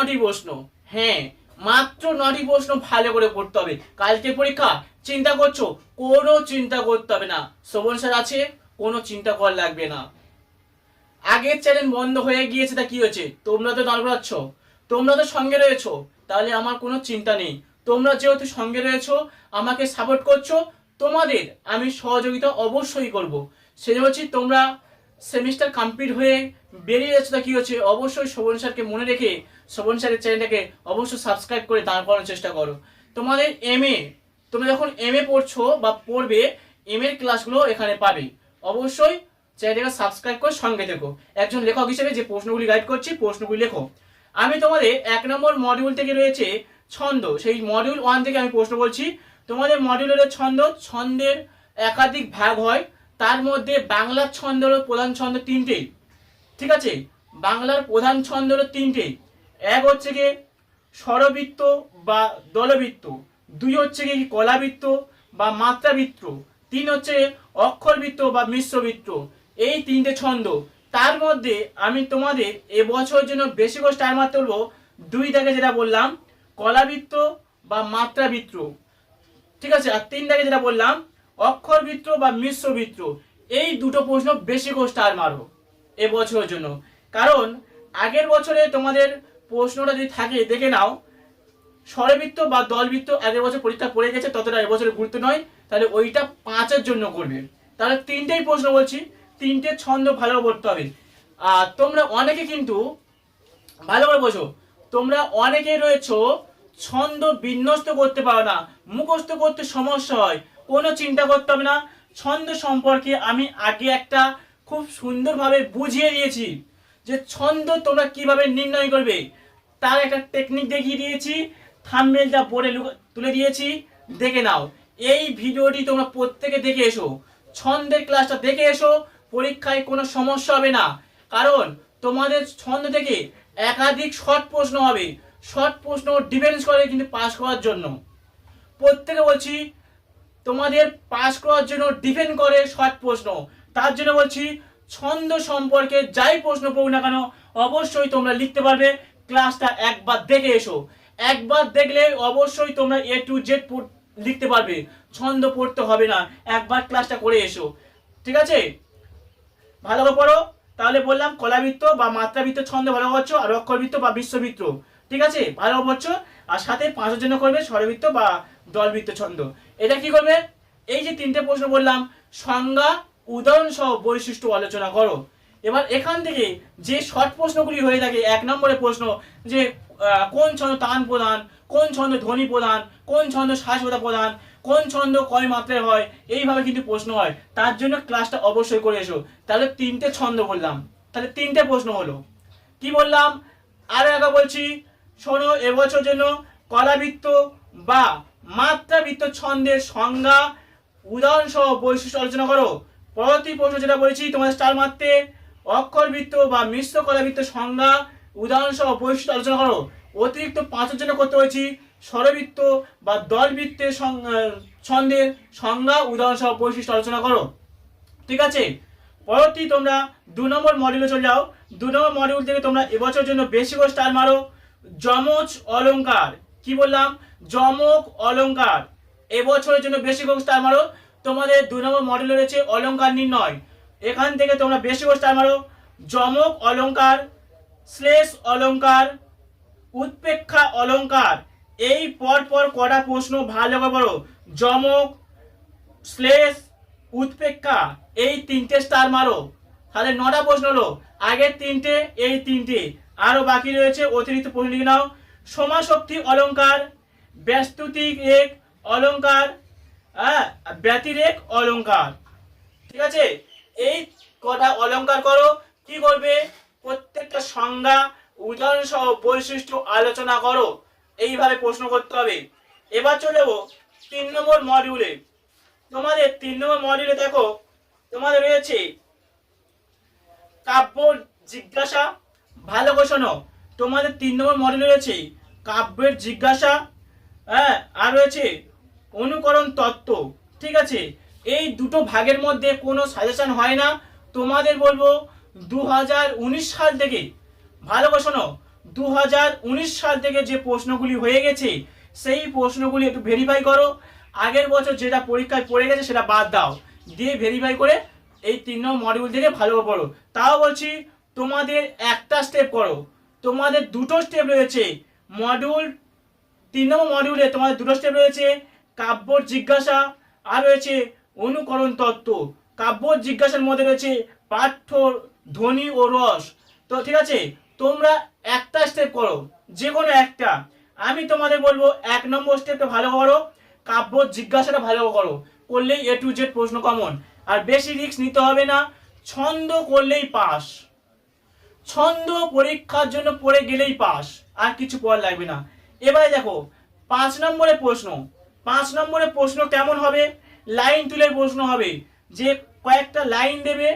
নটি প্রশ্ন হ্যাঁ মাত্র নটি প্রশ্ন ভালো করে পড়তে হবে। কালকে পরীক্ষা, চিন্তা করছ? কোনো চিন্তা করতে হবে না। শ্রবণ স্যার আছে? কোনো চিন্তা করা লাগবে না। আগের চ্যানেল বন্ধ হয়ে গিয়েছে, তা কি হয়েছে? তোমরা তো নড়বড়াচ্ছ তোমরা তো সঙ্গে রয়েছো। তাহলে আমার কোনো চিন্তা নেই। তোমরা যেহেতু সঙ্গে রয়েছো, আমাকে সাপোর্ট করছ, তোমাদের আমি সহযোগিতা অবশ্যই করব। সে বলছি, তোমরা সেমিস্টার কমপ্লিট হয়ে বেরিয়ে যাচ্ছে তা কি হচ্ছে? অবশ্যই শোভন স্যারকে মনে রেখে শোভন স্যারের চ্যানেলটাকে অবশ্যই সাবস্ক্রাইব করে দাঁড় করানোর চেষ্টা করো। তোমাদের এম এ তোমরা যখন এম এ পড়ছো বা পড়বে এম এর ক্লাসগুলো এখানে পাবে। অবশ্যই চ্যানেলটাকে সাবস্ক্রাইব করে সঙ্গে থেকো। একজন লেখক হিসেবে যে প্রশ্নগুলি গাইড করছি, প্রশ্নগুলি লেখো। আমি তোমাদের এক নম্বর মডিউল থেকে রয়েছে ছন্দ। সেই মডিউল ওয়ান থেকে আমি প্রশ্ন বলছি তোমাদের মডিউলের ছন্দ, ছন্দের একাধিক ভাগ হয়। তার মধ্যে বাংলার ছন্দ হলো প্রধান ছন্দ তিনটে। ঠিক আছে? বাংলার প্রধান ছন্দ হলো তিনটে। এক হচ্ছে গিয়ে স্বরবৃত্ত বা দলবৃত্ত। দুই হচ্ছে গিয়ে কলাবৃত্ত বা মাত্রাবৃত্ত। তিন হচ্ছে অক্ষরবৃত্ত বা মিশ্রবৃত্ত। এই তিনটে ছন্দ। তার মধ্যে আমি তোমাদের এবছরের জন্য বেশি করে স্টার মারতে বলব দুই দাগে যেটা বললাম, কলাবৃত্ত বা মাত্রাবৃত্ত। ঠিক আছে? আর তিন দাগে যেটা বললাম অক্ষরবৃত্ত বা মিশ্রবৃত্ত এই দুটো প্রশ্ন বেশি করে স্টার মারো এবছরের জন্য। কারণ, আগের বছরে তোমাদের প্রশ্নটা যদি থাকে, দেখে নাও, স্বরবৃত্ত বা দলবৃত্ত আগের বছর পরীক্ষা পড়ে গেছে, ততটা এবছরে গুরুত্ব নয়, তাহলে ওইটা পাঁচের জন্য করবে। তাহলে তিনটেই প্রশ্ন বলছি, তিনটে ছন্দ ভালো পড়তে হবে। আর তোমরা অনেকে কিন্তু, ভালো করে বোঝো, তোমরা অনেকেই রয়েছো, ছন্দ বিন্যস্ত করতে পারো না, মুখস্থ করতে সমস্যা হয় কোনো চিন্তা করতে হবে না। ছন্দ সম্পর্কে আমি আগে একটা খুব সুন্দরভাবে বুঝিয়ে দিয়েছি যে ছন্দ তোমরা কীভাবে নির্ণয় করবে। তার একটা টেকনিক দেখিয়ে দিয়েছি থাম্বনেলটা বোর্ডে তুলে দিয়েছি, দেখে নাও। এই ভিডিওটি তোমরা প্রত্যেকে দেখে এসো। ছন্দের ক্লাসটা দেখে এসো, পরীক্ষায় কোনো সমস্যা হবে না। কারণ তোমাদের ছন্দ থেকে একাধিক শর্ট প্রশ্ন হবে। শর্ট প্রশ্ন ডিফেন্স করে কিন্তু পাস করার জন্য। প্রত্যেকে বলছি তোমাদের পাস করার জন্য ডিফেন্ড করে শর্ট প্রশ্ন। তার জন্য বলছি, ছন্দ সম্পর্কে যাই প্রশ্ন পড়ুক না কেন, অবশ্যই তোমরা লিখতে পারবে ক্লাসটা একবার দেখে এসো। একবার দেখলে অবশ্যই তোমরা এ টু জেড লিখতে পারবে। ছন্দ পড়তে হবে না, একবার ক্লাসটা করে এসো। ঠিক আছে? ভালো করে পড়ো। তাহলে বললাম কলাবৃত্ত বা মাত্রাবৃত্ত ছন্দ ভালো করছ, আর অক্ষরবৃত্ত বা বিশ্ববৃত্ত। ঠিক আছে? ভালো পড়ছো আর সাথে পাঁচের জন্য করবে স্বরবৃত্ত বা দলবৃত্ত ছন্দ। এটা কি করবে? এই যে তিনটে প্রশ্ন বললাম, সংজ্ঞা, উদাহরণ সহ বৈশিষ্ট্য আলোচনা করো। এবার এখান থেকে যে শর্ট প্রশ্নগুলি হয়ে থাকে, এক নম্বরের প্রশ্ন যে কোন ছন্দ তান প্রধান, কোন ছন্দ ধ্বনি প্রধান, কোন ছন্দ শ্বাসবতা প্রধান, কোন ছন্দ কয় মাত্রায় হয়, এইভাবে কিন্তু প্রশ্ন হয়। তার জন্য ক্লাসটা অবশ্যই করে এসো। তাহলে তিনটে ছন্দ বললাম। তাহলে তিনটে প্রশ্ন হলো। কি বললাম? আরও একা বলছি শোনো এবছর জন্য কলাবৃত্ত বা মাত্রাবৃত্ত ছন্দের সংজ্ঞা উদাহরণ সহ বৈশিষ্ট্য আলোচনা করো। পরবর্তী প্রশ্ন যেটা বলেছি, তোমাদের স্টার মারতে অক্ষরবৃত্ত বা মিশ্র কলাবৃত্ত সংজ্ঞা উদাহরণ সহ বৈশিষ্ট্য আলোচনা করো। অতিরিক্ত পাঁচের জন্য করতে হয়েছি স্বরবৃত্ত বা দলবৃত্তের ছন্দের সংজ্ঞা উদাহরণ সহ বৈশিষ্ট্য আলোচনা করো। ঠিক আছে? পরবর্তী তোমরা দু নম্বর মডিউলে চলে যাও। দু নম্বর মডিউল থেকে তোমরা এবছর জন্য বেশি করে স্টার মারো। যমজ অলংকার কি বললাম? যমক অলংকার এবছরের জন্য বেশি করে স্টার মারো। তোমাদের দু নম্বর মডিউলে রয়েছে অলংকার নির্ণয়। এখান থেকে তোমরা বেশি করে স্টার মারো। যমক অলংকার শ্লেষ অলংকার উৎপেক্ষা অলংকার এই পর পর কটা প্রশ্ন ভালো করে পড়ো। যমক শ্লেষ উৎপেক্ষা, এই তিনটে স্টার মারো। তাহলে নটা প্রশ্ন হলো। আগের তিনটে, এই তিনটে। আরও বাকি রয়েছে, অতিরিক্ত প্রশ্ন লিখে নাও। সমাশক্তি অলংকার ব্যস্তুতিক এক অলঙ্কার হ্যাঁ ব্যতিরেক অলংকার ঠিক আছে? এই কটা অলংকার করো, কি করবে? প্রত্যেকটা সংজ্ঞা, উদাহরণ সহ বৈশিষ্ট্য আলোচনা করো। এইভাবে প্রশ্ন করতে হবে। এবার চলে যাব তিন নম্বর মডিউলে তোমাদের তিন নম্বর মডিউলে দেখো, তোমাদের রয়েছে কাব্য জিজ্ঞাসা ভালো করে শোনো। তোমাদের তিন নম্বর মডেল রয়েছে কাব্যের জিজ্ঞাসা হ্যাঁ আর রয়েছে অনুকরণ তত্ত্ব, ঠিক আছে? এই দুটো ভাগের মধ্যে কোনো সাজেশন হয় না। তোমাদের বলব দু হাজার উনিশ সাল থেকে, ভালো করে শোনো দু সাল থেকে যে প্রশ্নগুলি হয়ে গেছে, সেই প্রশ্নগুলি একটু ভেরিফাই করো। আগের বছর যেটা পরীক্ষায় পড়ে গেছে সেটা বাদ দাও। দিয়ে ভেরিফাই করে এই তিন নম্বর মডিউল থেকে ভালো পড়ো। তাও বলছি তোমাদের একটা স্টেপ করো। তোমাদের দুটো স্টেপ রয়েছে। মডিউল তিন নম্বর মডিউলে তোমাদের দুটো স্টেপ রয়েছে। কাব্য জিজ্ঞাসা, আর রয়েছে অনুকরণ তত্ত্ব। কাব্য জিজ্ঞাসার মধ্যে রয়েছে পাঠ্য, ধ্বনি ও রস। তো ঠিক আছে? তোমরা একটা স্টেপ করো যে কোনো একটা। আমি তোমাদের বলব, এক নম্বর স্টেপটা ভালো করো কাব্য জিজ্ঞাসাটা ভালো করো। করলেই এ টু জেড প্রশ্ন কমন আর বেশি রিস্ক নিতে হবে না। ছন্দ করলেই পাস ছন্দ পরীক্ষার জন্য পড়ে গেলেই পাস, আর কিছু পড়া লাগবে না। এবারে দেখো, পাঁচ নম্বরের প্রশ্ন। পাঁচ নম্বরের প্রশ্ন কেমন হবে? লাইন তুলে প্রশ্ন হবে যে কয়েকটা লাইন দেবে,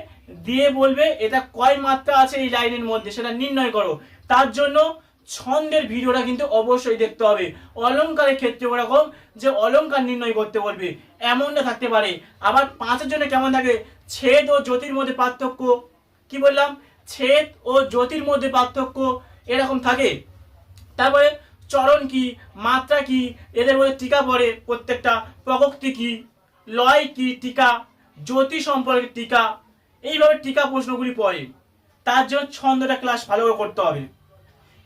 দিয়ে বলবে এটা কয় মাত্রা আছে এই লাইনের মধ্যে, সেটা নির্ণয় করো। তার জন্য ছন্দের ভিডিওটা কিন্তু অবশ্যই দেখতে হবে। অলংকারের ক্ষেত্রে ওরকম যে অলংকার নির্ণয় করতে বলবে, এমনটা থাকতে পারে। আবার পাঁচের জন্য কেমন থাকে? ছেদ ও জ্যোতির মধ্যে পার্থক্য, কি বললাম? ছেদ ও জ্যোতির মধ্যে পার্থক্য এরকম থাকে। তারপরে চরণ কি, মাত্রা কি, এদের মধ্যে টিকা পড়ে প্রত্যেকটা প্রকক্তি কি, লয় কি, টিকা, জ্যোতি সম্পর্কে টিকা, এইভাবে টিকা প্রশ্নগুলি পড়ে। তার জন্য ছন্দটা ক্লাস ভালো করে করতে হবে।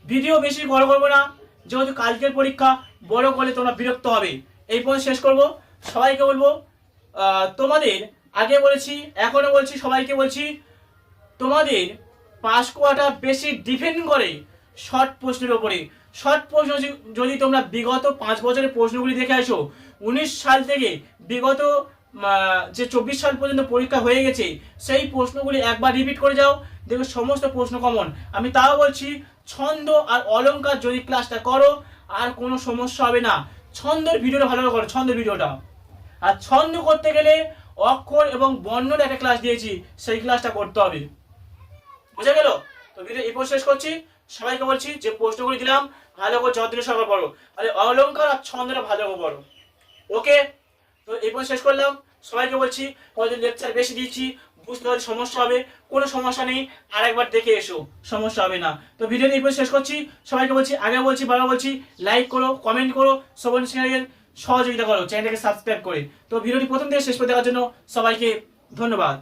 ভিডিও বেশি বড় করব না, যেহেতু কালকের পরীক্ষা, বড় করলে তোমরা বিরক্ত হবে। এই পর্যন্ত শেষ করব। সবাইকে বলব তোমাদের আগে বলেছি, এখনও বলছি, সবাইকে বলছি, তোমাদের পাস করাটা বেশি ডিপেন্ড করে শর্ট প্রশ্নের ওপরে শর্ট প্রশ্ন যদি- তোমরা বিগত পাঁচ বছরের প্রশ্নগুলি দেখে আসো, উনিশ সাল থেকে বিগত যে চব্বিশ সাল পর্যন্ত পরীক্ষা হয়ে গেছে, সেই প্রশ্নগুলি একবার রিপিট করে যাও, দেখবে সমস্ত প্রশ্ন কমন আমি তাও বলছি, ছন্দ আর অলঙ্কার যদি ক্লাসটা করো, আর কোনো সমস্যা হবে না। ছন্দের ভিডিওটা ভালো করে ছন্দের ভিডিওটা। আর ছন্দ করতে গেলে অক্ষর এবং বর্ণের একটা ক্লাস দিয়েছি, সেই ক্লাসটা করতে হবে। বুঝে গেল? তো ভিডিও এই পর্যন্ত শেষ করছি। সবাইকে বলছি, যে প্রশ্নগুলি দিলাম, ভালো করে যত্ন সহকারে পড়ো তাহলে অলংকার আর ছন্দটা ভালো করে পড়ো ওকে তো এই পর্যন্ত শেষ করলাম। সবাইকে বলছি হয়তো লেকচার বেশি দিচ্ছি, বুঝতে হয়তো সমস্যা হবে, কোনো সমস্যা নেই, আরেকবার দেখে এসো, সমস্যা হবে না। তো ভিডিও এই পর্যন্ত শেষ করছি। সবাইকে বলছি, আগে বলছি, বারবার বলছি লাইক করো কমেন্ট করো সবাই চ্যানেলের সহযোগিতা করো, চ্যানেলটাকে সাবস্ক্রাইব করে। তো ভিডিওটি প্রথম থেকে শেষ করে দেওয়ার জন্য সবাইকে ধন্যবাদ।